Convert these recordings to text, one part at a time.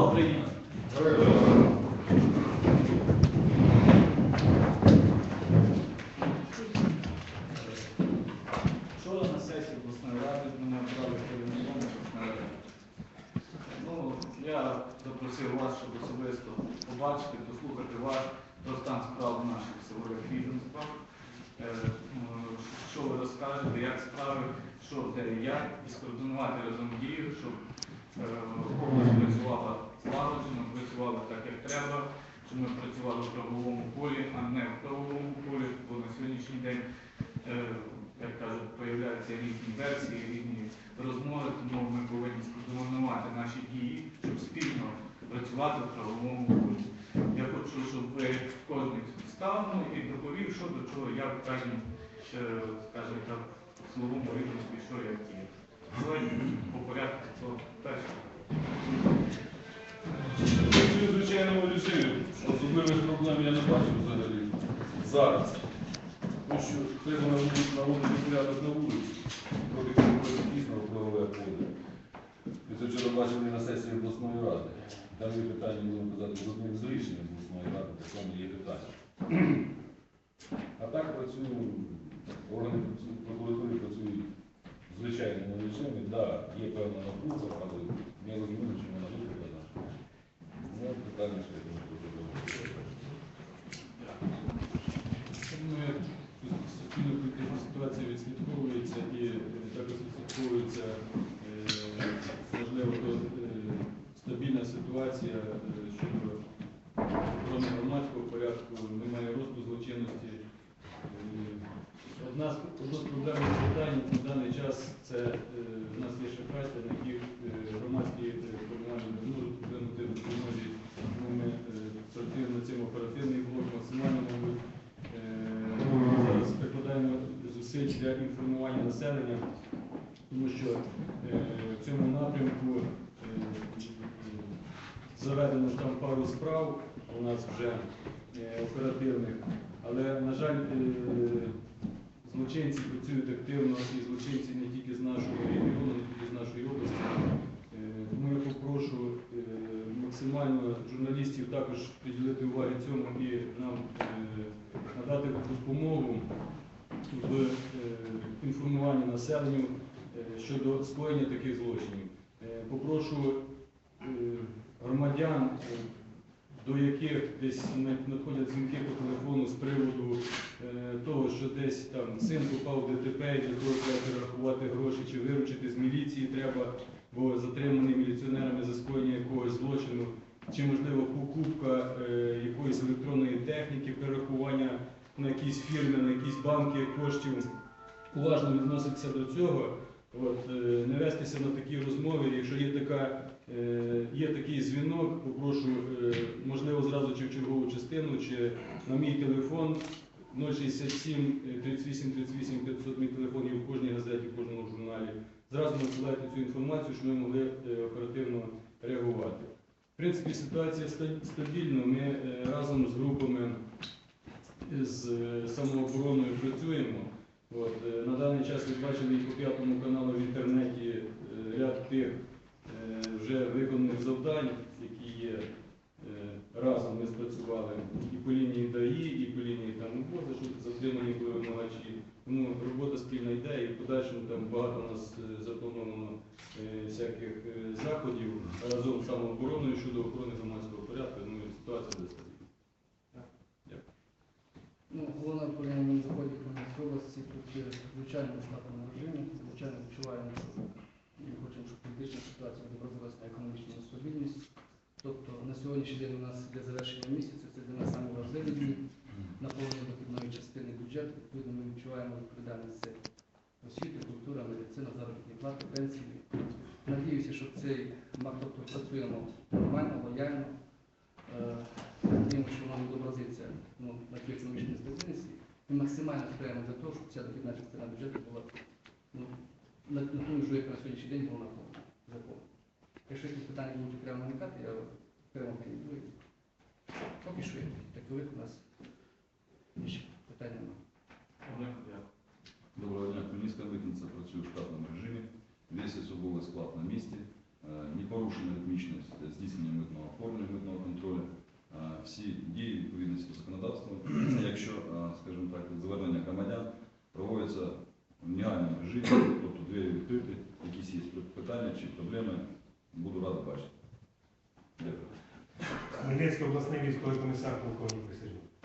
Слава Україні! Вчора на сесії обласної ради мене обрали керівником обласної ради. Ну, я запросив вас, щоб особисто побачити, послухати вас про стан справ наших силових відомств. Е, Що ви розкажете, як справи, що де і як, і скоординувати разом дію, щоб е, область працювала злагоджено, працювала так, як треба, щоб ми працювали в правовому полі, а не в правовому полі, бо на сьогоднішній день, е, як кажуть, появляються різні версії, різні розмови, тому ми повинні скоординувати наші дії, щоб спільно працювати в правовому полі. Я хочу, щоб ви кожен став ну, і доповів, що до чого, як в е, скажімо так, словому відомстві, що як є. По порядку, то перше. Працюю режимі. Особливих проблем я не бачу взагалі. Зараз. Тому що треба наводити наводити порядок на вулиці. Трохи переходить дійсно в правове поле. І це вчора бачили на сесії обласної ради. Там є питання, будемо казати, з одним з рішень обласної ради, так само є питання. А так працюю, органи прокуратури працюють в звичайному режимі. Так, є певна напруга, але я розумію, що вона викликана. Питання ще ситуація відслідковується і також відслідковується можливо стабільна ситуація щодо охорони громадського порядку, немає росту злочинності. Одна з проблемних питань на даний час це е, в нас є шахрайство, на які е, громадські е, формування не можуть вплинути в допомозі. Тому ми е, працюємо над цим оперативний блок максимально мабуть. Е, Зараз прикладаємо зусиль для інформування населення, тому що е, в цьому напрямку е, заведено там пару справ у нас вже е, оперативних, але, на жаль, злочинці працюють активно і злочинці не тільки з нашого регіону, не тільки з нашої області. Тому я попрошу максимально журналістів також приділити уваги цьому і нам надати допомогу в інформуванні населенню щодо скоєння таких злочинів. Е, Попрошу е, громадян, е, до яких десь надходять дзвінки по телефону з приводу того, що десь там син попав в ДТП і для того треба перерахувати гроші чи виручити з міліції треба, бо затриманий міліціонерами за скоєння якогось злочину, чи можливо покупка якоїсь електронної техніки, перерахування на якісь фірми, на якісь банки коштів, уважно відноситися до цього. От, е, не вестися на такі розмови, якщо є така Е, Є такий дзвінок, попрошу, е, можливо, зразу чи в чергову частину, чи на мій телефон 067 е, 38 38 500, мій телефон є в кожній газеті, в кожному журналі. Зразу надсилайте цю інформацію, щоб ми могли оперативно реагувати. В принципі, ситуація стабільна. Ми разом з групами з самообороною працюємо. От, е, на даний час ви бачили і по п'ятому каналу в інтернеті е, ряд тих е, вже виконаних завдань, які є разом ми спрацювали і по лінії ДАІ, і по лінії там УБОЗа, щоб затримані були вимагачі. Тому робота спільна йде і в подальшому там багато у нас заплановано всяких заходів разом з самообороною щодо охорони громадського порядку. Ну, і ситуація буде стабільна. Ну, головне управління ми заході Хмельницької області в штатному режимі, звичайно відчуваємо, ми хочемо, щоб політична ситуація відобразилася на економічну стабільність. Тобто на сьогоднішній день у нас для завершення місяця це для нас саме важливі дні наповнення дохідної частини бюджету. Відповідно, ми відчуваємо відповідальність це освіти, культура, медицина, заробітні плати, пенсії. Надіюся, що цей тобто працюємо нормально, лояльно. Е, Надіємося, що воно відобразиться ну, на тій економічній стабільності і максимально сприяємо для того, щоб ця дохідна частина бюджету була ну, на, ту межу, яка на сьогоднішній день була законом. Якщо якісь питання будуть окремо виникати, я окремо підійду. Поки що такових у нас більше питань немає. Доброго дня, Хмельницька митниця працює в штатному режимі. Весь особовий склад на місці. Е, Ні порушення ритмічне здійснення митного оформлення митного контролю. Всі дії відповідності законодавства, якщо, скажімо так, звернення громадян проводяться в негайному режимі, тобто двері відкриті, якісь є питання чи проблеми, буду радий бачити. Дякую. Хмельницький обласний військовий комісар полковник.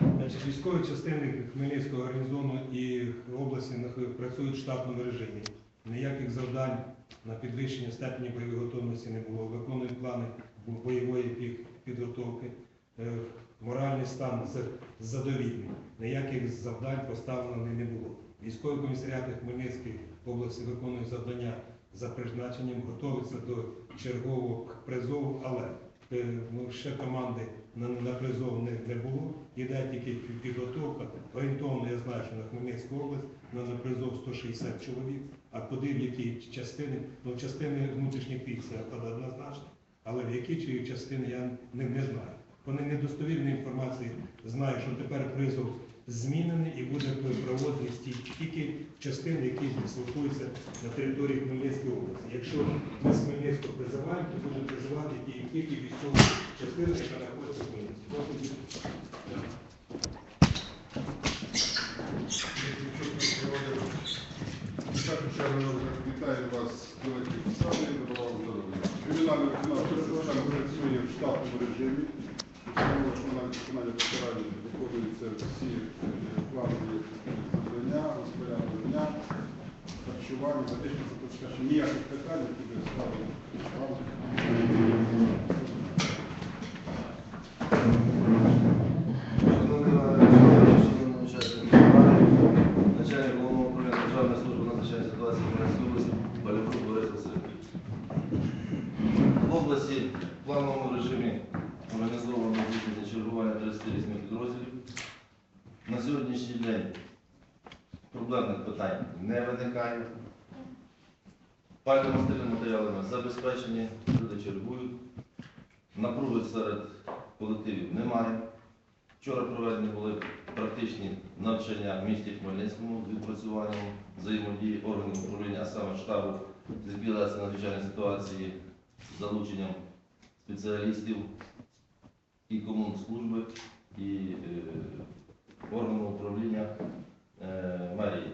Значить, військові частини Хмельницького гарнізону і області працюють в штатному режимі. Ніяких завдань на підвищення степені бойової готовності не було. Виконують плани бойової підготовки. Е, Моральний стан задовільний. Ніяких завдань поставлено не було. Військові комісаріати Хмельницької області виконують завдання за призначенням, готуються до чергового призову, але е, ну, ще команди на, на призов не, не було. Іде тільки підготовка. Орієнтовно я знаю, що на Хмельницьку область на, на призов 160 чоловік, а куди в які частини, ну частини внутрішніх військ це однозначно, але в які частини я не, не знаю. Вони недостовірні інформації знаю, що тепер призов змінений і буде проводитись ті- тільки частини, які дислокуються на території Хмельницької області. Якщо ми з Хмельницького призиваємо, то будемо призивати ті- тільки військові частини, яка знаходиться в чергу вітаю вас з великою посадою, здоров'я. Кримінальна працює в штатному режимі. Виконання покарання виконуються всі е, планові розпорядження, харчування, медичне забезпечення. Ніяких питань, які би ставили вам. Начальник головного управління Державної служби надзвичайної ситуації в Хмельницькій області Балюк Борис Васильович. В області в плановому режимі організовано здійснення чергування 30 різних підрозділів. На сьогоднішній день проблемних питань не виникає. Пальними матеріалами забезпечені, люди чергують. Напруги серед колективів немає. Вчора проведені були практичні навчання в місті Хмельницькому з відпрацюванням взаємодії органів управління, а саме штабу з ліквідації надзвичайної ситуації з залученням спеціалістів і комунслужби, і е, органу управління е, мерії.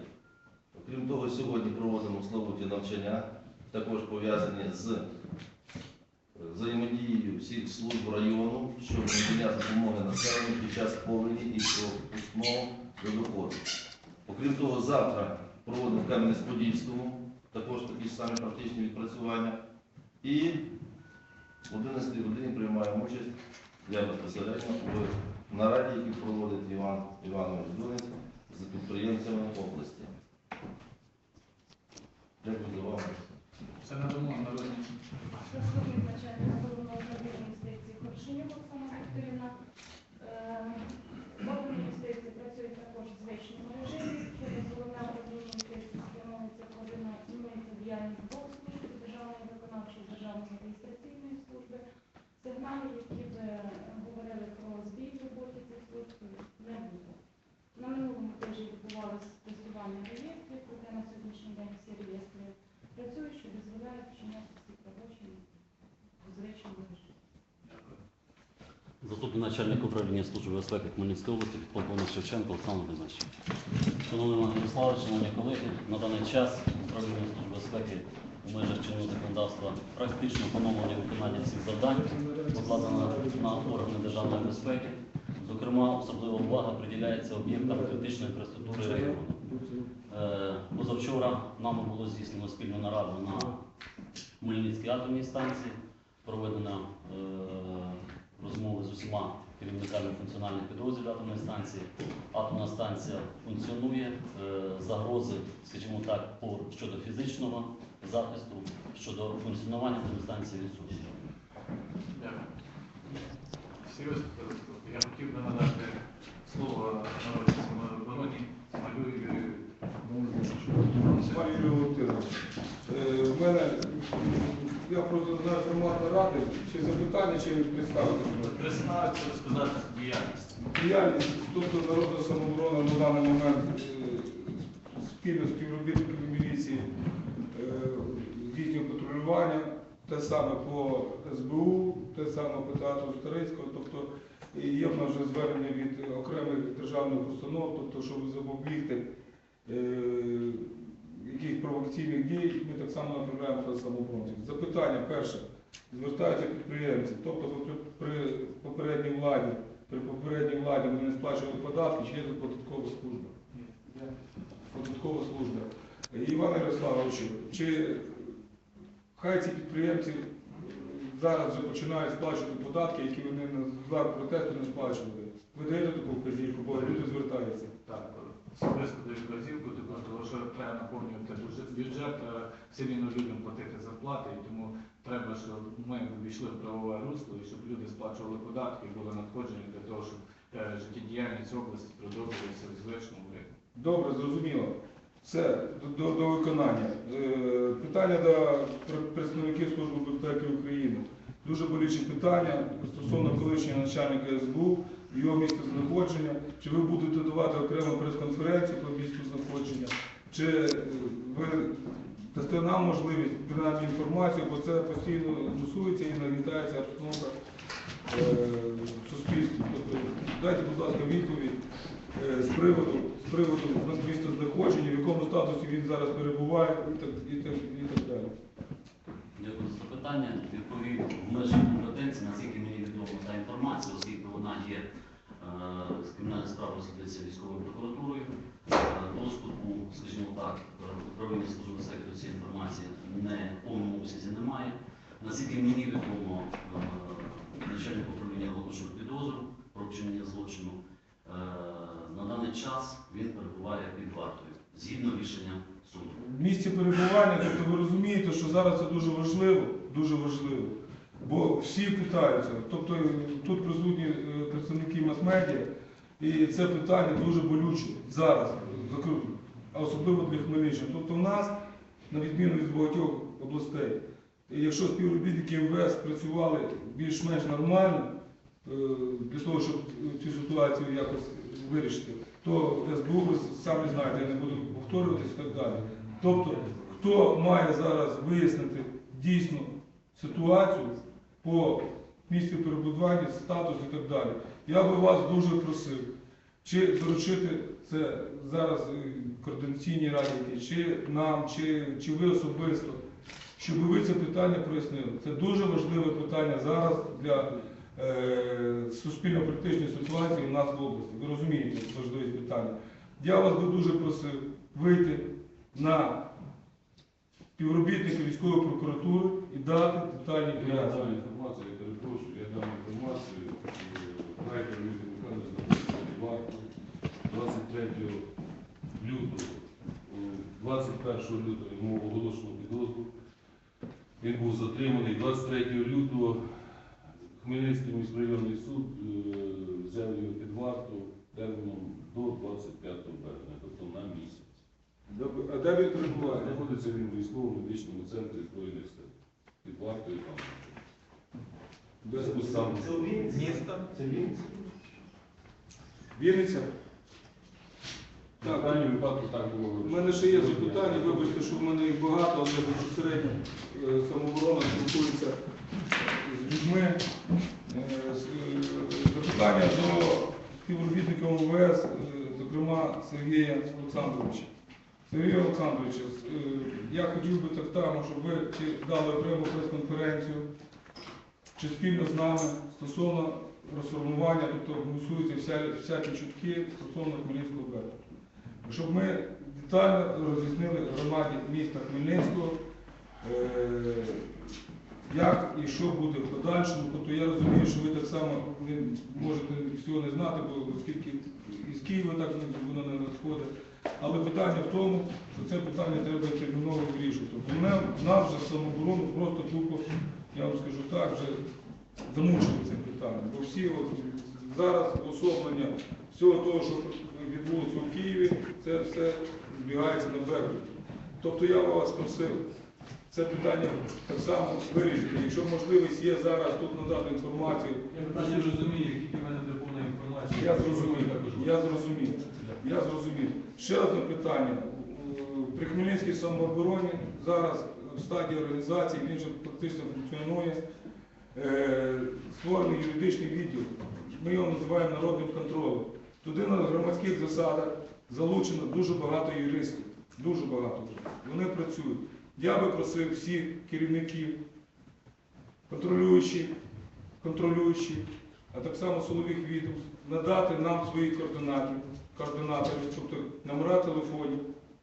Окрім того, сьогодні проводимо в Славуті навчання, також пов'язані з взаємодією всіх служб району щодо надання допомоги населенню під час повені і пропускного доходу. Окрім того, завтра проводимо Кам'янець-Подільському також такі ж самі практичні відпрацювання. І в 11 годині приймаємо участь я безпосередньо в нараді, яку проводить Іван Іванович Дунець з підприємцями області. Дякую за увагу. Це надамо народні. Заступник начальника головного управління інспекції Коршунів Оксана Вікторівна. Органи інспекції працюють також в звичному режимі. Через головне управління інспекції спрямовується координується діяльність двох служб Державної виконавчої і Державної реєстраційної служби. Сигналів, які б е, говорили про збій в роботі цих служб, не було. На минулому тижні відбувалося тестування реєстрів, проте на сьогоднішній день всі реєстри працюють, що дозволяє вчиняти всі правочини у звичному режимі. Заступник начальника управління Служби безпеки Хмельницької області, підполковник Шевченко Олександр Володимирович. Шановний Іван Ярославович, шановні колеги, на даний час управління Служби безпеки у межах чинного законодавства практично поновлення виконання всіх завдань, покладено на органи державної безпеки. Зокрема, особлива увага приділяється об'єктам критичної інфраструктури регіону. Е, Позавчора нами було здійснено спільну нараду на Хмельницькій атомній станції. Проведено е, усіма керівниками функціональних підрозділів атомної станції. Атомна станція функціонує, е, загрози, скажімо так, по щодо фізичного захисту, щодо функціонування атомної станції відсутні. Дякую. Серйозно, я хотів би надати слово народній самообороні Малю Юрію. Пане Юрій Володимирович, е, мене, я просто знаю формат наради, чи запитання, чи представити. Представитися, розказати діяльність. Діяльність, тобто народна самооборона на даний момент е, спільно з співробітниками міліції е, патрулювання те саме по СБУ, те саме по театру Старицького, тобто є в нас вже звернення від окремих державних установ, тобто, щоб запобігти е, яких провокаційних дій, ми так само направляємо до самооборонців. Запитання перше. Звертаються підприємці, тобто при попередній владі, при попередній владі вони не сплачували податки, чи є тут податкова служба? Податкова служба. Іван Ярославович, чи хай ці підприємці зараз вже починають сплачувати податки, які вони на протесту не сплачували. Ви даєте таку вказівку, бо люди звертаються. Так, даю вказівку, тому що треба наповнювати бюджет- треба все рівно людям платити зарплати, і тому треба, щоб ми увійшли в правове русло, і щоб люди сплачували податки, і були надходження для того, щоб е, життєдіяльність області продовжувалася в звичному ритмі. Добре, зрозуміло. Все, до, до, до виконання. Е, питання до представників Служби безпеки України. Дуже болюче питання стосовно колишнього начальника СБУ, його місце знаходження. Чи ви будете давати окрему прес-конференцію про місце знаходження, чи е, ви дасте нам можливість принаймні інформацію, бо це постійно мусується і нагнітається обстановка е, в. Тобто дайте, будь ласка, відповідь е, з приводу, з приводу місця знаходження, в якому статусі він зараз перебуває і так, і так, і так далі. Дякую за запитання. Відповів в межах компетенції, наскільки мені відомо та інформація, оскільки вона є з кримінальної справи розглядається військовою прокуратурою. Е, Доступу, скажімо так, управління служби до цієї інформації не в повному обсязі немає. Наскільки мені відомо, е, начальник управління оголошує підозру про вчинення злочину. Е, На даний час він перебуває під вартою згідно рішення суду. В місці перебування, тобто ви розумієте, що зараз це дуже важливо, дуже важливо. Бо всі питаються, тобто е, тут присутні е, мас-медіа, і це питання дуже болюче зараз, а особливо для Хмельниччини. Тобто в нас, на відміну від багатьох областей, якщо співробітники МВС працювали більш-менш нормально, е, для того, щоб цю ситуацію якось вирішити, то СБУ, ви самі знаєте, я не буду повторюватись і так далі. Тобто, хто має зараз вияснити дійсно ситуацію по місцю перебування, статус і так далі, я би вас дуже просив, чи доручити це зараз координаційній раді, чи нам, чи, чи ви особисто, щоб ви це питання прояснили. Це дуже важливе питання зараз для е, суспільно-політичної ситуації у нас в області. Ви розумієте важливість питання. Я вас би дуже просив вийти на співробітника військової прокуратури і дати детальні Я дам інформацію, я перепрошую, я дам інформацію. 23 лютого. 21 лютого йому оголошено підозру. Він був затриманий 23 лютого. Хмельницький міськрайонний суд е, взяв його під варту терміном до 25 березня, тобто на місяць. А де він перебуває? Знаходиться він в військово-медичному центрі Збройних сил. Під вартою там. Де? Зв'язку з сам- Місто? Це він? Вінниця? В Так. крайньому випадку так було У вирішено. мене ще є запитання, вибачте, що в мене їх багато, але безпосередньо е, самооборона спілкується з людьми. Е, з- е, Запитання до співробітника МВС, е, зокрема Сергія Олександровича. Сергій Олександрович, я хотів би так само, щоб ви чи дали окрему прес-конференцію, чи спільно з нами стосовно розформування, тобто голосуються всякі чутки стосовно Хмельницького берегу щоб ми детально роз'яснили громаді міста Хмельницького, е, як і що буде в подальшому. Тобто я розумію, що ви так само можете всього не знати, бо оскільки із Києва так воно не надходить. Але питання в тому, що це питання треба терміново вирішувати. Бо нас вже самооборону просто тупо, я вам скажу так, вже замучили цим питанням. Бо всі от зараз особлення всього того, що відбулося у Києві, це все збігається на березі. Тобто я вас просив це питання так само вирішити. Якщо можливість є зараз тут надати інформацію, Я не розумію, які в мене повна інформація. я зрозумів, я зрозумів, я зрозумів. Ще одне питання. Е, При Хмельницькій самообороні зараз стадії організації, він вже практично функціонує. Е, Створений юридичний відділ. Ми його називаємо народним контролем. Туди на громадських засадах залучено дуже багато юристів. Дуже багато. Вони працюють. Я би просив всіх керівників, контролюючих, контролюючі, а так само силових відомств, надати нам свої координати, координати, тобто номера телефонів.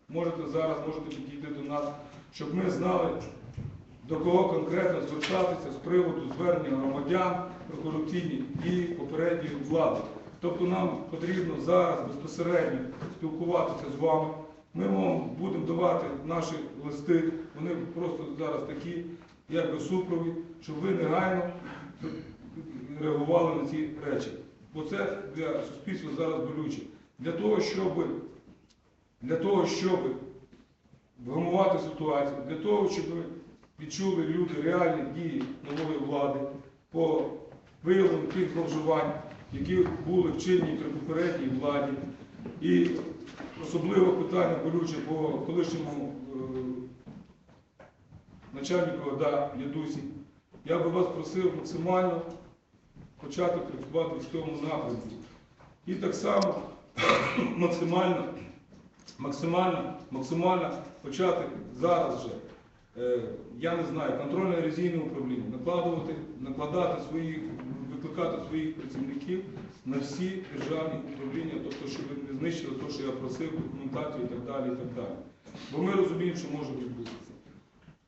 Можете зараз, можете підійти до нас, щоб ми знали, до кого конкретно звертатися з приводу звернення громадян про корупційні дії попередньої влади. Тобто нам потрібно зараз безпосередньо спілкуватися з вами. Ми вам будемо давати наші листи, вони просто зараз такі, якби супровід, щоб ви негайно реагували на ці речі. Бо це для суспільства зараз болюче. Для того, щоб, для того, щоб вгамувати ситуацію, для того, щоб відчули люди реальні дії нової влади по виявленню тих зловживань, які були вчинені при попередній владі. І особливо питання болюче по колишньому е, начальнику ОДА Ядусі. Я би вас просив максимально почати працювати в цьому напрямку. І так само максимально, максимально, максимально почати зараз вже, е, я не знаю, контрольне ревізійне управління, накладувати, накладати свої, викликати своїх працівників на всі державні управління, тобто, щоб не знищили те, що я просив, документацію і так далі, і так далі. Бо ми розуміємо, що може відбутися.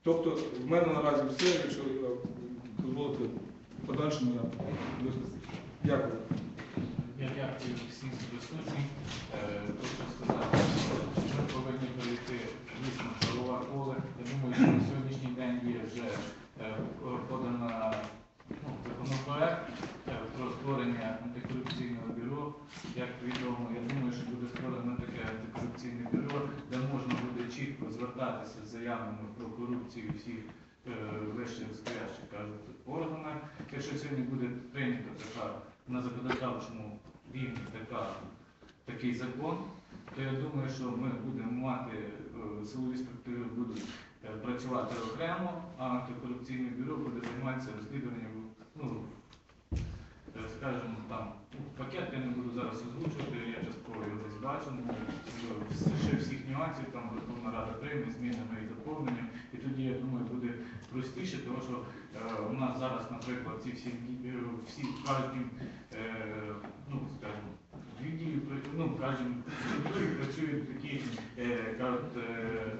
Тобто, в мене наразі все, якщо я дозволите подальшому я. Дякую. Я дякую всім присутнім. Е, Хочу сказати, що ми повинні перейти дійсно в правове поле. Я думаю, що на сьогоднішній день є вже е, подана ну, законопроект е, про створення антикорупційного бюро. Як відомо, я думаю, що буде створено таке антикорупційне бюро, де можна буде чітко звертатися з заявами про корупцію всіх е, вище стоящих кажуть органах. Якщо сьогодні буде прийнято така на законодавчому рівні така, такий закон, то я думаю, що ми будемо мати силові структури працювати окремо, а антикорупційне бюро буде займатися розслідуванням, ну, е, скажімо, там, ну, пакет я не буду зараз озвучувати, я частково його десь бачу, ну, ще всіх нюансів, там Верховна Рада прийме змінами і доповненням, і тоді, я думаю, буде простіше, тому що е, у нас зараз, наприклад, ці всі, е, всі кажуть, е, ну, скажімо, відділі, ну, працюють такі, е, кажуть, е,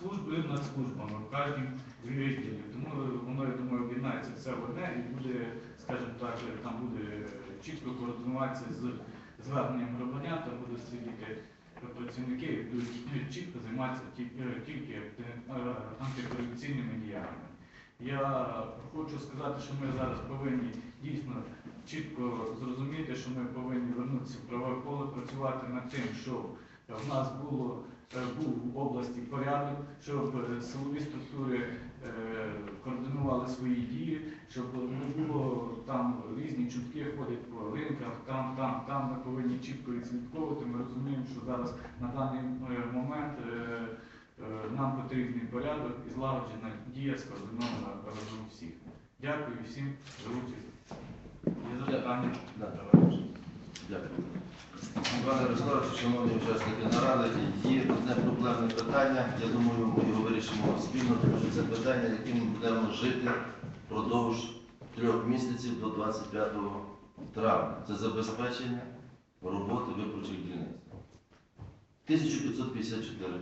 служби над службами, в кожній відділі. Тому воно, я думаю, об'єднається все в одне і буде, скажімо так, там буде чітко координуватися з зверненням громадян, там будуть сидіти працівники, які будуть чітко займатися е, тільки е, антикорупційними діями. Я хочу сказати, що ми зараз повинні дійсно чітко зрозуміти, що ми повинні вернутися в правове працювати над тим, щоб в нас було був в області порядок, щоб е, силові структури е, координували свої дії, щоб не було там різні чутки ходять по ринках, там, там, там. Ми повинні чітко відслідковувати. Ми розуміємо, що зараз на даний е, момент нам потрібний порядок і злагоджена дія скоординована разом всіх. Дякую всім за участь. Є запитання? Дякую. Пане Ресторач, шановні учасники наради, є одне проблемне питання. Я думаю, ми його вирішимо спільно, тому що це питання, яким ми будемо жити впродовж трьох місяців до 25 травня. Це забезпечення роботи виборчих дільниць. 1554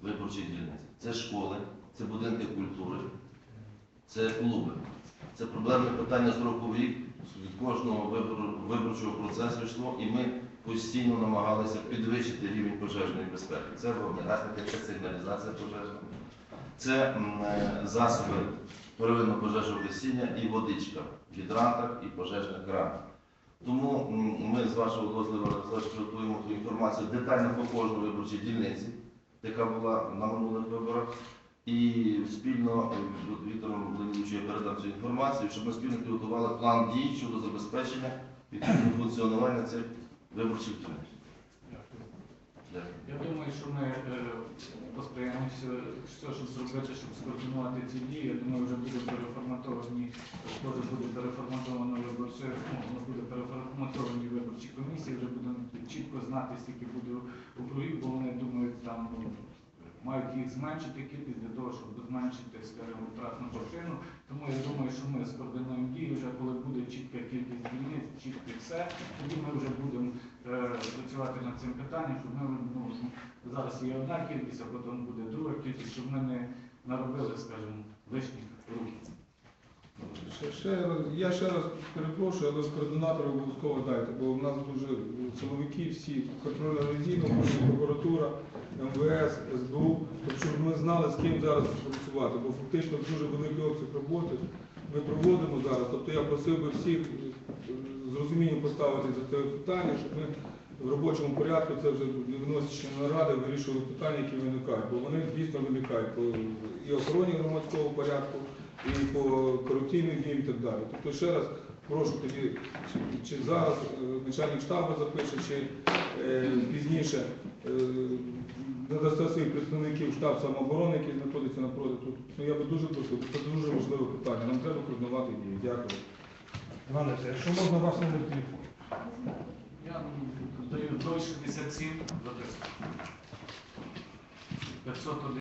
виборчих дільниць. Це школи, це будинки культури, це клуби. Це проблемне питання з року в рік від кожного виборчого процесу йшло, і ми постійно намагалися підвищити рівень пожежної безпеки. Це вогнегасник, це сигналізація пожежна, це е, засоби первинного пожежного гасіння і водичка в гідрантах і пожежних кранах. Тому ми з вашого дозволу готуємо ту інформацію детально по кожній виборчій дільниці, яка була на минулих виборах. І спільно е, з Віктором Леонідовичем я передам цю інформацію, щоб ми спільно підготували план дій щодо забезпечення відповідного функціонування цих виборчих дільниць. Я думаю, що ми е, посприяємо все, щоб зробити, щоб скоординувати ці дії. Я думаю, вже буде переформатовані, теж буде переформатовано виборче, ну, буде переформатовані виборчі комісії, вже будемо чітко знати, скільки буде округів, бо вони думають там ну, мають їх зменшити кількість для того, щоб зменшити, скажімо, втратну машину. Тому я думаю, що ми скоординуємо дії вже коли буде чітка кількість дільниць, чітке все, тоді ми вже будемо е, працювати над цим питанням, щоб ми ну, зараз є одна кількість, а потім буде друга кількість, щоб ми не наробили, скажімо, лишніх рухів. Ще, раз, я ще раз перепрошую, але координатора обов'язково дайте, бо в нас дуже силовики всі, контрольна ревізійна, прокуратура, МВС, СБУ, тобто щоб ми знали, з ким зараз працювати, бо фактично дуже великий обсяг роботи ми проводимо зараз. Тобто я просив би всіх е, з розумінням поставити за це питання, щоб ми в робочому порядку це вже виносячи на ради, вирішували питання, які виникають, бо вони дійсно виникають по і охороні громадського порядку, і по корупційним діям і так далі. Тобто ще раз прошу тоді, чи, чи зараз е, начальник штабу запише, чи е, пізніше е, надасте своїх представників штаб самооборони, який знаходиться напроти тут. Ну, я би дуже просив, це дуже важливе питання. Нам треба координувати дії. Дякую. Іване, якщо можна ваш номер телефону. Я ну, даю 067 записку. 501